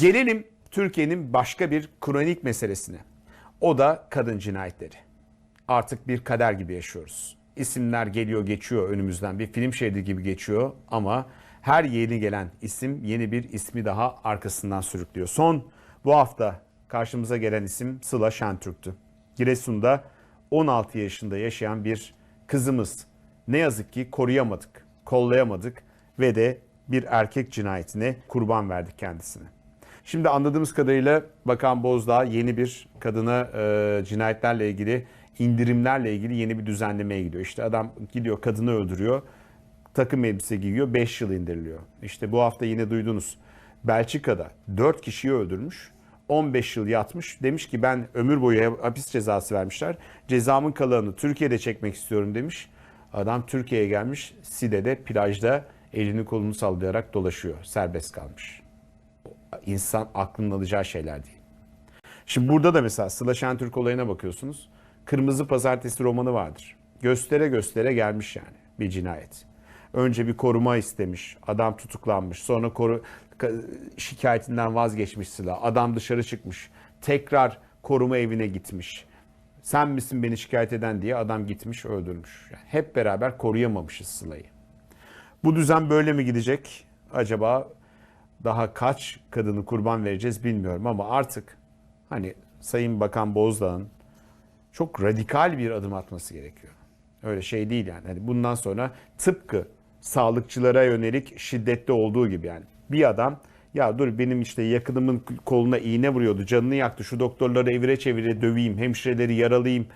Gelelim Türkiye'nin başka bir kronik meselesine. O da kadın cinayetleri. Artık bir kader gibi yaşıyoruz. İsimler geliyor geçiyor önümüzden bir film şeridi gibi geçiyor ama her yeni gelen isim yeni bir ismi daha arkasından sürüklüyor. Son bu hafta karşımıza gelen isim Sıla Şentürk'tü. Giresun'da 16 yaşında yaşayan bir kızımız. Ne yazık ki koruyamadık, kollayamadık ve de bir erkek cinayetine kurban verdik kendisine. Şimdi anladığımız kadarıyla Bakan Bozdağ yeni bir kadına e, cinayetlerle ilgili indirimlerle ilgili yeni bir düzenlemeye gidiyor. İşte adam gidiyor kadını öldürüyor, takım elbise giyiyor, 5 yıl indiriliyor. İşte bu hafta yine duydunuz. Belçika'da 4 kişiyi öldürmüş, 15 yıl yatmış. Demiş ki ben ömür boyu hapis cezası vermişler. Cezamın kalanını Türkiye'de çekmek istiyorum demiş. Adam Türkiye'ye gelmiş, Side'de plajda elini kolunu sallayarak dolaşıyor. Serbest kalmış insan aklının alacağı şeyler değil. Şimdi burada da mesela Sıla Şentürk olayına bakıyorsunuz. Kırmızı Pazartesi romanı vardır. Göstere göstere gelmiş yani bir cinayet. Önce bir koruma istemiş. Adam tutuklanmış. Sonra koru, ka- şikayetinden vazgeçmiş Sıla. Adam dışarı çıkmış. Tekrar koruma evine gitmiş. Sen misin beni şikayet eden diye adam gitmiş öldürmüş. Yani hep beraber koruyamamışız Sıla'yı. Bu düzen böyle mi gidecek? Acaba daha kaç kadını kurban vereceğiz bilmiyorum ama artık hani Sayın Bakan Bozdağ'ın çok radikal bir adım atması gerekiyor. Öyle şey değil yani. Hani bundan sonra tıpkı sağlıkçılara yönelik şiddette olduğu gibi yani. Bir adam ya dur benim işte yakınımın koluna iğne vuruyordu, canını yaktı, şu doktorları evire çevire döveyim, hemşireleri yaralayayım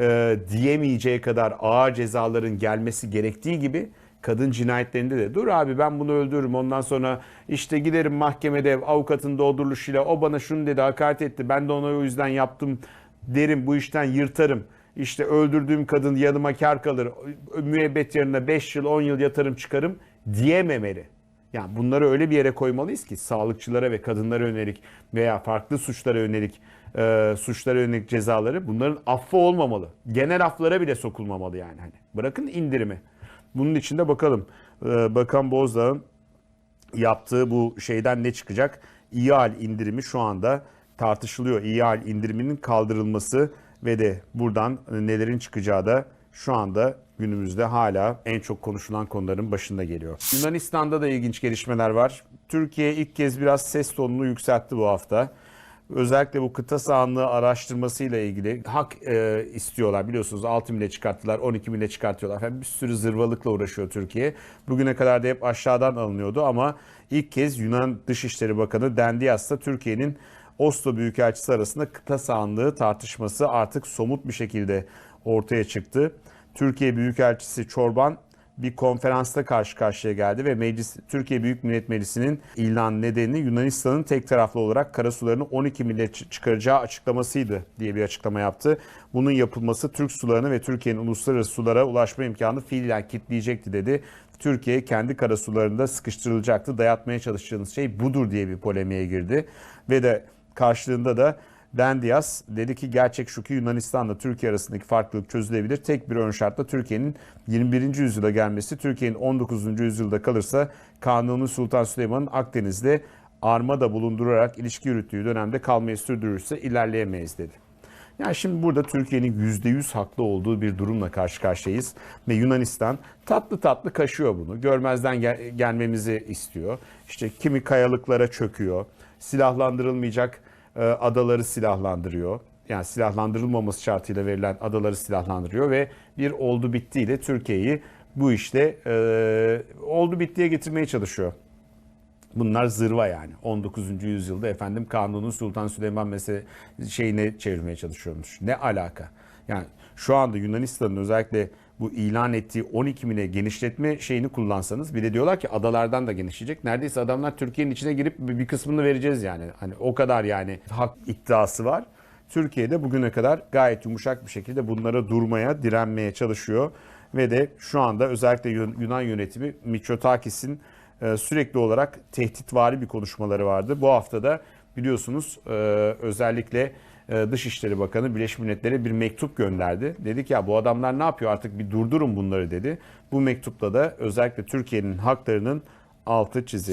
e, diyemeyeceği kadar ağır cezaların gelmesi gerektiği gibi kadın cinayetlerinde de dur abi ben bunu öldürürüm ondan sonra işte giderim mahkemede avukatın dolduruluşuyla o bana şunu dedi hakaret etti ben de ona o yüzden yaptım derim bu işten yırtarım. İşte öldürdüğüm kadın yanıma kar kalır müebbet yerine 5 yıl 10 yıl yatarım çıkarım diyememeli. Yani bunları öyle bir yere koymalıyız ki sağlıkçılara ve kadınlara yönelik veya farklı suçlara yönelik e, suçlara yönelik cezaları bunların affı olmamalı. Genel afflara bile sokulmamalı yani hani. Bırakın indirimi. Bunun için de bakalım e, Bakan Bozdağ'ın yaptığı bu şeyden ne çıkacak? İhal indirimi şu anda tartışılıyor. İhal indiriminin kaldırılması ve de buradan nelerin çıkacağı da şu anda günümüzde hala en çok konuşulan konuların başında geliyor. Yunanistan'da da ilginç gelişmeler var. Türkiye ilk kez biraz ses tonunu yükseltti bu hafta. Özellikle bu kıta sahanlığı araştırmasıyla ilgili hak e, istiyorlar. Biliyorsunuz 6 mile çıkarttılar, 12 mile çıkartıyorlar. Efendim bir sürü zırvalıkla uğraşıyor Türkiye. Bugüne kadar da hep aşağıdan alınıyordu ama ilk kez Yunan Dışişleri Bakanı Dendias'ta Türkiye'nin Oslo Büyükelçisi arasında kıta sahanlığı tartışması artık somut bir şekilde ortaya çıktı. Türkiye Büyükelçisi Çorban bir konferansta karşı karşıya geldi ve meclis Türkiye Büyük Millet Meclisi'nin ilan nedeni Yunanistan'ın tek taraflı olarak karasularını 12 millet çıkaracağı açıklamasıydı diye bir açıklama yaptı. Bunun yapılması Türk sularını ve Türkiye'nin uluslararası sulara ulaşma imkanını fiilen kitleyecekti dedi. Türkiye kendi karasularında sıkıştırılacaktı. Dayatmaya çalıştığınız şey budur diye bir polemiğe girdi. Ve de karşılığında da Dendias dedi ki gerçek şu ki Yunanistan'la Türkiye arasındaki farklılık çözülebilir. Tek bir ön şartla Türkiye'nin 21. yüzyıla gelmesi. Türkiye'nin 19. yüzyılda kalırsa Kanuni Sultan Süleyman'ın Akdeniz'de armada bulundurarak ilişki yürüttüğü dönemde kalmayı sürdürürse ilerleyemeyiz dedi. Yani şimdi burada Türkiye'nin %100 haklı olduğu bir durumla karşı karşıyayız. Ve Yunanistan tatlı tatlı kaşıyor bunu. Görmezden gel- gelmemizi istiyor. İşte kimi kayalıklara çöküyor. Silahlandırılmayacak adaları silahlandırıyor. Yani silahlandırılmaması şartıyla verilen adaları silahlandırıyor ve bir oldu bittiyle Türkiye'yi bu işte e, oldu bittiye getirmeye çalışıyor. Bunlar zırva yani. 19. yüzyılda efendim Kanuni Sultan Süleyman mesele şeyine çevirmeye çalışıyormuş. Ne alaka? Yani şu anda Yunanistan'ın özellikle bu ilan ettiği 12 mine genişletme şeyini kullansanız bir de diyorlar ki adalardan da genişleyecek. Neredeyse adamlar Türkiye'nin içine girip bir kısmını vereceğiz yani. Hani o kadar yani hak iddiası var. Türkiye'de bugüne kadar gayet yumuşak bir şekilde bunlara durmaya, direnmeye çalışıyor. Ve de şu anda özellikle Yun- Yunan yönetimi Mitsotakis'in e, sürekli olarak tehditvari bir konuşmaları vardı. Bu hafta da biliyorsunuz e, özellikle Dışişleri Bakanı Birleşmiş Milletler'e bir mektup gönderdi. Dedi ki ya bu adamlar ne yapıyor artık bir durdurun bunları dedi. Bu mektupta da özellikle Türkiye'nin haklarının altı çizildi.